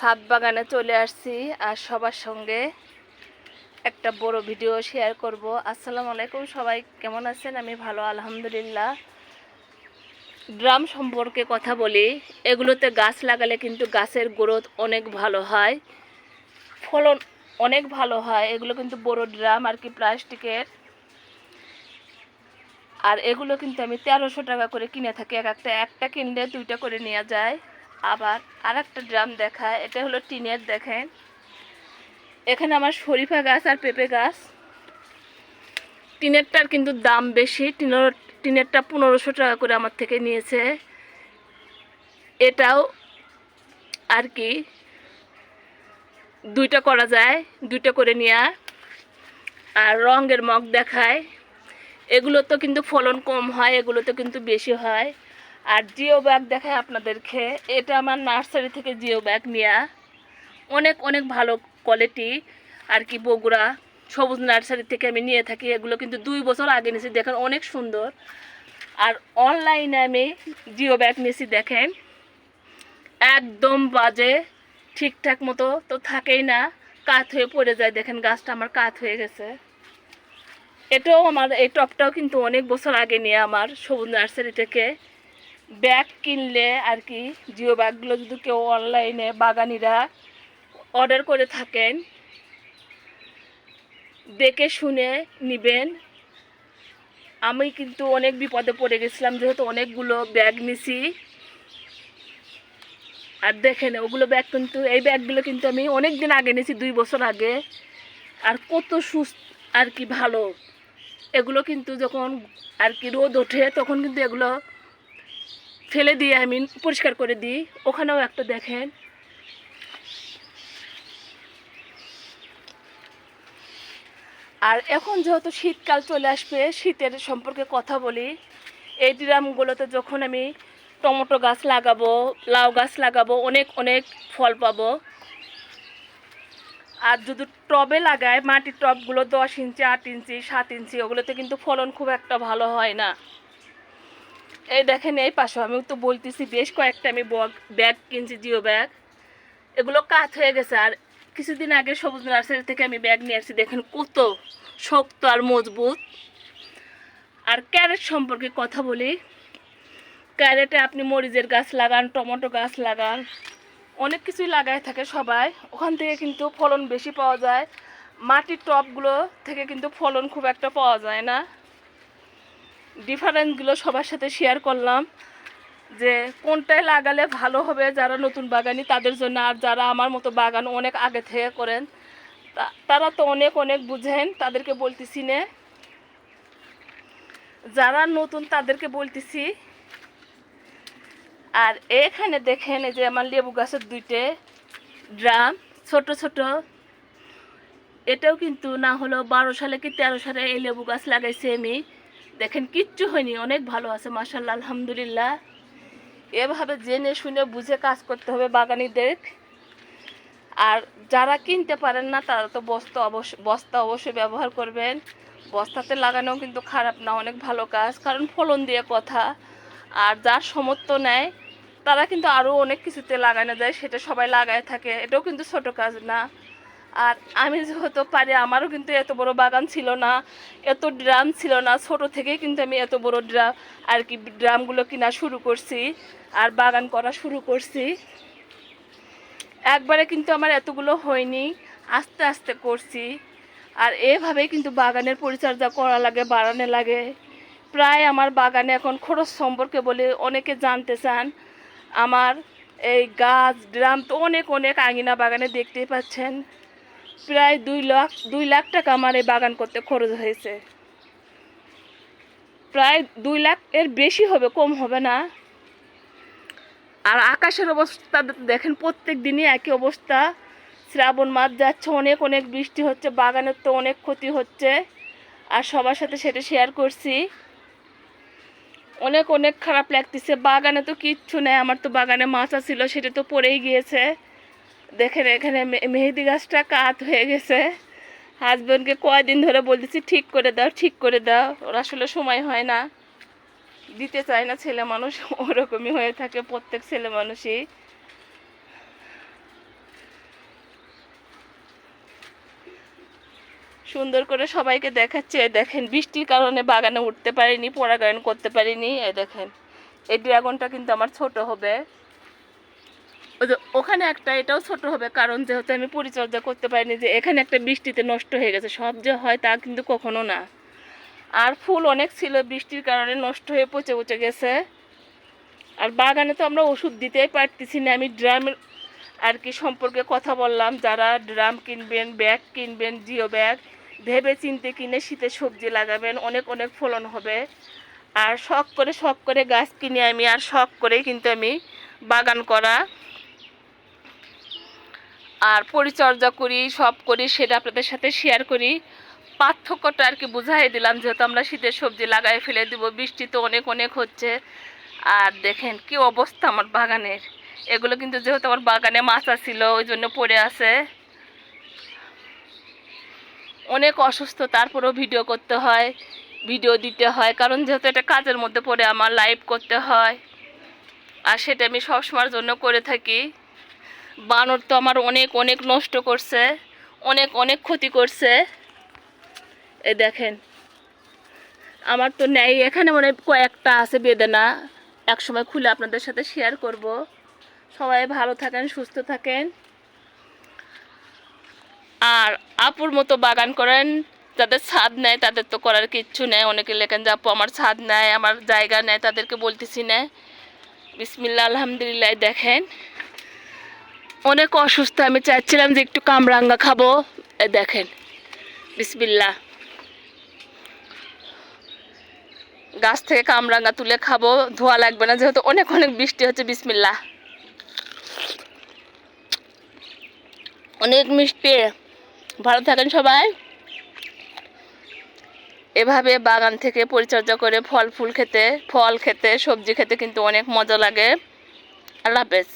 ছাদ বাগানে চলে আসছি আর সবার সঙ্গে একটা বড় ভিডিও শেয়ার করব। আসসালামু আলাইকুম সবাই, কেমন আছেন? আমি ভালো, আলহামদুলিল্লাহ। ড্রাম সম্পর্কে কথা বলি, এগুলোতে গাছ লাগালে কিন্তু গাছের গ্রোথ অনেক ভালো হয়, ফলন অনেক ভালো হয়, এগুলো কিন্তু বড় ড্রাম আর কি প্লাস্টিকের। আর এগুলো কিন্তু আমি তেরোশো টাকা করে কিনে থাকি, এক একটা একটা কিনলে দুইটা করে নেওয়া যায়। আবার আর একটা ড্রাম দেখায়, এটা হলো টিনের দেখেন। এখানে আমার শরীফা গাছ আর পেঁপে গাছ। টিনেরটার কিন্তু দাম বেশি, টিনের, টিনেরটা পনেরোশো টাকা করে আমার থেকে নিয়েছে। এটাও আর কি, দুইটা করা যায়, দুইটা করে নেওয়া আর রঙের মগ দেখায়। এগুলো তো কিন্তু ফলন কম হয়, এগুলো তো কিন্তু বেশি হয়। আর জিও ব্যাগ দেখায় আপনাদেরকে। এটা আমার নার্সারি থেকে জিও ব্যাগ নেওয়া অনেক অনেক ভালো কোয়ালিটি আর কি বগুড়া সবুজ নার্সারি থেকে আমি নিয়ে থাকি। এগুলো কিন্তু দুই বছর আগে নিয়েছি, দেখেন অনেক সুন্দর। আর অনলাইনে আমি জিও ব্যাগ নিয়েছি, দেখেন। একদম বাজে, ঠিকঠাক মতো তো থাকেই না। কাত হয়ে পড়ে যায়, দেখেন গাছটা আমার কাত হয়ে গেছে। এটাও আমার, এই টপটাও কিন্তু অনেক বছর আগে নিয়ে আমার সবুজ নার্সারি থেকে। ব্যাগ কিনলে আর কি জিও ব্যাগগুলো যদি কেউ অনলাইনে বাগানিরা অর্ডার করে থাকেন, দেখে শুনে নেবেন। আমি কিন্তু অনেক বিপদে পড়ে গেছিলাম, যেহেতু অনেকগুলো ব্যাগ নিছি। আর দেখেন, ওগুলো ব্যাগ কিন্তু, এই ব্যাগগুলো কিন্তু আমি অনেক দিন আগে নিয়েছি দুই বছর আগে। আর কত সুস্থ, আর কি ভালো। এগুলো কিন্তু যখন আর কি রোদ ওঠে, তখন কিন্তু এগুলো ফেলে দিয়ে আমি পরিষ্কার করে দিই। ওখানেও একটা দেখেন। আর এখন যেহেতু শীতকাল চলে আসবে, শীতের সম্পর্কে কথা বলি। এই ড্রামগুলোতে যখন আমি টমেটো গাছ লাগাবো, লাউ গাছ লাগাবো, অনেক অনেক ফল পাবো। আর যদি টবে লাগায় মাটির টবগুলো দশ ইঞ্চি, আট ইঞ্চি, সাত ইঞ্চি, ওগুলোতে কিন্তু ফলন খুব একটা ভালো হয় না। এই দেখেন, এই পাশে আমি তো বলতেছি, বেশ কয়েকটা আমি বগ- ব্যাগ কিনছি, জিও ব্যাগ। এগুলো কাত হয়ে গেছে। আর কিছুদিন আগে সবুজ নার্সারি থেকে আমি ব্যাগ নিয়ে আসছি। দেখেন কত শক্ত আর মজবুত। আর ক্যারেট সম্পর্কে কথা বলি। ক্যারেটে আপনি মরিচের গাছ লাগান, টমেটো গাছ লাগান, অনেক কিছুই লাগায় থাকে সবাই। ওখান থেকে কিন্তু ফলন বেশি পাওয়া যায়। মাটির টবগুলো থেকে কিন্তু ফলন খুব একটা পাওয়া যায় না। ডিফারেন্সগুলো সবার সাথে শেয়ার করলাম যে কোনটায় লাগালে ভালো হবে যারা নতুন বাগানি তাদের জন্য আর যারা আমার মতো বাগান অনেক আগে থেকে করেন তারা তো অনেক অনেক বুঝেন, তাদেরকে বলতেছি না। যারা নতুন তাদেরকে বলতেছি। আর এখানে দেখেন এই যে আমার লেবু গাছের দুইটে ড্রাম, ছোট ছোট। এটাও কিন্তু না হলো বারো সালে কি তেরো সালে এই লেবু গাছ লাগাইছি আমি। দেখেন, কিচ্ছু হয়নি, অনেক ভালো আছে মাসাল্লাহ আলহামদুলিল্লাহ। এভাবে জেনে শুনে বুঝে কাজ করতে হবে বাগানিদের। আর যারা কিনতে পারেন না, তারা তো বস্তা অবশ্য, বস্তা অবশ্যই ব্যবহার করবেন। বস্তাতে লাগানো কিন্তু খারাপ না, অনেক ভালো কাজ, কারণ ফলন দিয়ে কথা। আর যার সমর্থ নেয় তারা কিন্তু আরও অনেক কিছুতে লাগানো যায়, সেটা সবাই লাগায় থাকে, এটাও কিন্তু ছোট কাজ না। আর আমি যেহেতু পারি, আমারও কিন্তু এত বড় বাগান ছিল না, এত ড্রাম ছিল না, ছোট থেকেই কিন্তু আমি এত বড় ড্রাম আর কি ড্রামগুলো কিনা শুরু করছি, আর বাগান করা শুরু করছি। একবারে কিন্তু আমার এতগুলো হয়নি, আস্তে আস্তে করছি। আর এভাবেই কিন্তু বাগানের পরিচর্যা করা লাগে, বাড়ানো লাগে। প্রায় আমার বাগানে এখন খরচ সম্পর্কে বলে অনেকে জানতে চান। আমার এই গাছ, ড্রাম তো অনেক অনেক আঙিনা বাগানে দেখতেই পাচ্ছেন। প্রায় দুই লাখ দুই লাখ টাকা আমার এই বাগান করতে খরচ হয়েছে। প্রায় দুই লাখ এর বেশি হবে, কম হবে না। আর আকাশের অবস্থা দেখেন প্রত্যেক দিনই একই অবস্থা। শ্রাবণ মাস যাচ্ছে, অনেক অনেক বৃষ্টি হচ্ছে, বাগানের তো অনেক ক্ষতি হচ্ছে। আর সবার সাথে সেটা শেয়ার করছি। অনেক অনেক খারাপ লাগতেছে, বাগানে তো কিচ্ছু নেই, আমার তো বাগানে মাছা ছিল সেটা তো পড়েই গিয়েছে। দেখেন এখানে মেহেদি গাছটা কাত হয়ে গেছে। হাজব্যান্ডকে কয়দিন ধরে বলতেছি, ঠিক করে দাও, ঠিক করে দাও। ওর আসলে সময় হয় না। দিতে চায় না ছেলে মানুষ, ওরকমই হয়ে থাকে প্রত্যেক ছেলে মানুষই। সুন্দর করে সবাইকে দেখাচ্ছে দেখেন, বৃষ্টির কারণে বাগানে উঠতে পারিনি, পরাগায়ন করতে পারিনি এ দেখেন। এই ড্রাগনটা কিন্তু আমার ছোট হবে। ওখানে একটা, এটাও ছোট হবে, কারণ যেহেতু আমি পরিচর্যা করতে পারিনি যে এখানে একটা বৃষ্টিতে নষ্ট হয়ে গেছে, সব যে হয় তা কিন্তু কখনো না। আর ফুল অনেক ছিল, বৃষ্টির কারণে নষ্ট হয়ে পচে পচে গেছে। আর বাগানে তো আমরা ওষুধ দিতেই পারতেছি না, আমি ড্রামের আর কি সম্পর্কে কথা বললাম, যারা ড্রাম কিনবেন, ব্যাগ কিনবেন, জিও ব্যাগ, ভেবে চিনতে কিনে শীতে সবজি লাগাবেন, অনেক অনেক ফলন হবে। আর শখ করে শখ করে গাছ কিনে আমি, আর শখ করে কিন্তু আমি বাগান করা আর পরিচর্যা করি, সব করি, সেটা আপনাদের সাথে শেয়ার করি। পার্থক্যটা আর কি বুঝাই দিলাম, যেহেতু আমরা শীতের সবজি লাগাই ফেলে দিব, বৃষ্টি তো অনেক অনেক হচ্ছে। আর দেখেন কি অবস্থা আমার বাগানের। এগুলো কিন্তু যেহেতু আমার বাগানে মাছা ছিল ওই জন্য পড়ে আছে। অনেক অসুস্থ, তারপরেও ভিডিও করতে হয় ভিডিও দিতে হয়, কারণ যেহেতু এটা কাজের মধ্যে পড়ে, আমার লাইভ করতে হয়। আর সেটা আমি সবসময়ের জন্য করে থাকি। বানর তো আমার অনেক অনেক নষ্ট করছে, অনেক অনেক ক্ষতি করছে। এই দেখেন, আমার তো নেই, এখানে মনে কয়েকটা আছে বেদনা। এক সময় খুলে আপনাদের সাথে শেয়ার করব। সবাই ভালো থাকেন, সুস্থ থাকেন। আর আপুর মতো বাগান করেন, যাদের ছাদ নেয় তাদের তো করার কিচ্ছু নেই। অনেকে লেখেন যে, আপু, আমার ছাদ নেয় আমার জায়গা নেয় তাদেরকে বলতেছি না। বিসমিল্লা আলহামদুলিল্লাহ, দেখেন। অনেক অসুস্থ, আমি চাচ্ছিলাম যে একটু কামরাঙ্গা খাব। দেখেন বিসমিল্লা গাছ থেকে কামরাঙ্গা তুলে খাব, ধোয়া লাগবে না, যেহেতু অনেক অনেক বৃষ্টি হচ্ছে বিসমিল্লা অনেক মিষ্টি। ভালো থাকেন সবাই। এভাবে বাগান থেকে পরিচর্যা করে ফল ফুল খেতে, ফল খেতে, সবজি খেতে কিন্তু অনেক মজা লাগে। আল্লাহ হাফেজ।